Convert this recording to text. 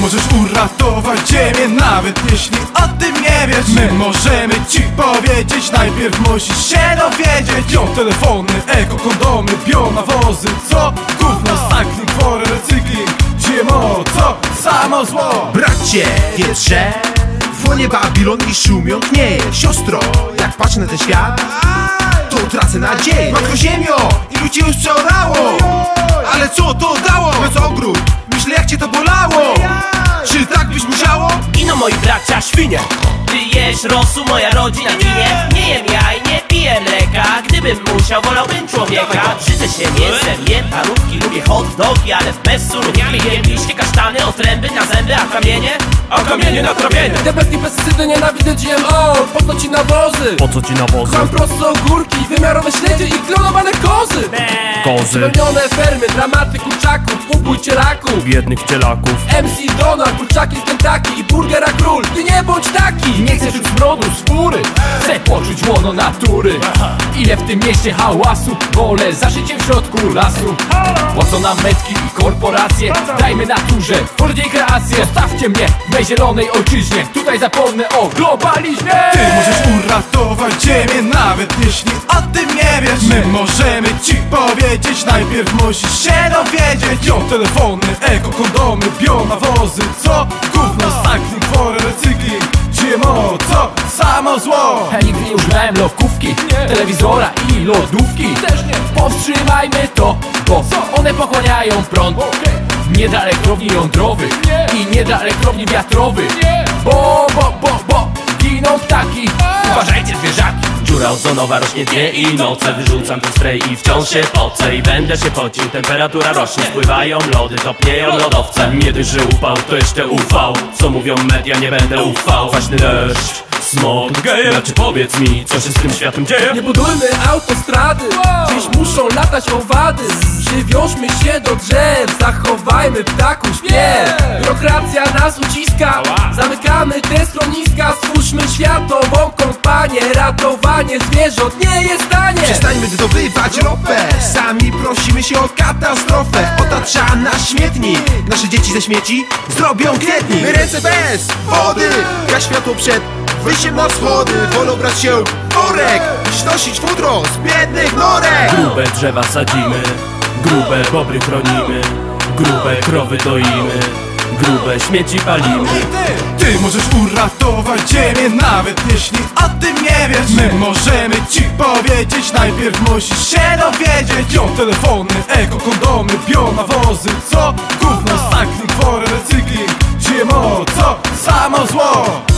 możesz uratować ziemię Nawet jeśli o tym nie wiesz. My możemy ci powiedzieć Najpierw musisz się dowiedzieć. Bio telefony, eko kondomy Bio nawozy, co? Gówno, cycling, fory, recykling GMO, co? Samo zło. Bracie, wiesz, że w łonie Babilon i szumią tnieje Siostro, jak patrzę na ten świat To tracę nadzieję. Matko ziemio, ilu cię już przeorało пустыня Ty jesz rosół, moja rodzina ginie Nie jem jaj, nie piję mleka. Gdybym musiał, wolałbym człowieka. Brzydzę się mięsem, jem parówki Lubię hot dogi, ale bez surówki Jem liście kasztany, otręby na zęby A kamienie? A kamienie na trawienie. Diabetki, pestycydy, nienawidzę GMO Po co ci nawozy? Po co ci nawozy? Kocham prosto ogórki, wymiarowe śledzie i klonowane kozy. Kozy, Spełnione fermy, dramaty kurczaków, ubój cielaków. Biednych cielaków. MC Donald, kurczaki z Kentucky i burgera król. Ty nie bądź taki! Nie chcę czuć smrodu skóry. Chcę poczuć łono natury. Ile w tym mieście hałasu? Wolę za życiem w środku lasu. Po co nam metki i korporacje. Dajmy naturze, twórdziej kreację Zostawcie mnie w mej zielonej ojczyźnie. Tutaj zapomnę o globalizmie. Ty możesz uratować ziemię Nawet jeśli o tym nie wiesz. My możemy ci powiedzieć Najpierw musisz się dowiedzieć. Bio telefony, eko kondomy Bio nawozy, co? Gówno, cycling, fory, recykling Co? Samo zło. Ja nigdy nie używałem lokówki, telewizora i lodówki. Też nie. Powstrzymajmy to, bo one pochłaniają prąd. Nie dla elektrowni jądrowych i nie dla elektrowni wiatrowych bo, bo ozonowa rośnie dnie i noce. Wyrzucam ten spray i wciąż się pocę. I będę się pocił, temperatura rośnie. Spływają lody, topnieją lodowce. Nie dość, że upał, to jeszcze UV Co mówią media, nie będę ufał. Kwaśny deszcz, smog, geje. Czy powiedz mi, co się z tym światem dzieje? Nie budujmy autostrady, gdzieś muszą latać owady. Przywiążmy się do drzew, zachowajmy ptaku śpiew. Biurokracja nas uciska, zamykamy te schroniska. Stwórzmy światową kompanię, ratowanie zwierząt nie jest tanie. Przestańmy zdobywać ropę. Sami prosimy się o katastrofę. Otacza nasz śmietnik Nasze dzieci ze śmieci zrobią kwietnik My ręce bez wody. Gaś światło przed wyjściem na schody Wolą brać się w worek Śnosić futro z biednych norek. Grube drzewa sadzimy Grube bobry chronimy Grube krowy doimy Grube śmieci palimy Ty, ty możesz uratować ziemię Nawet jeśli o tym nie wiesz My możemy ci powiedzieć Najpierw musisz się dowiedzieć Bio telefony, eko kondomy Bio nawozy, co? Gówno, cycling, fory, recykling GMO, co? Samo zło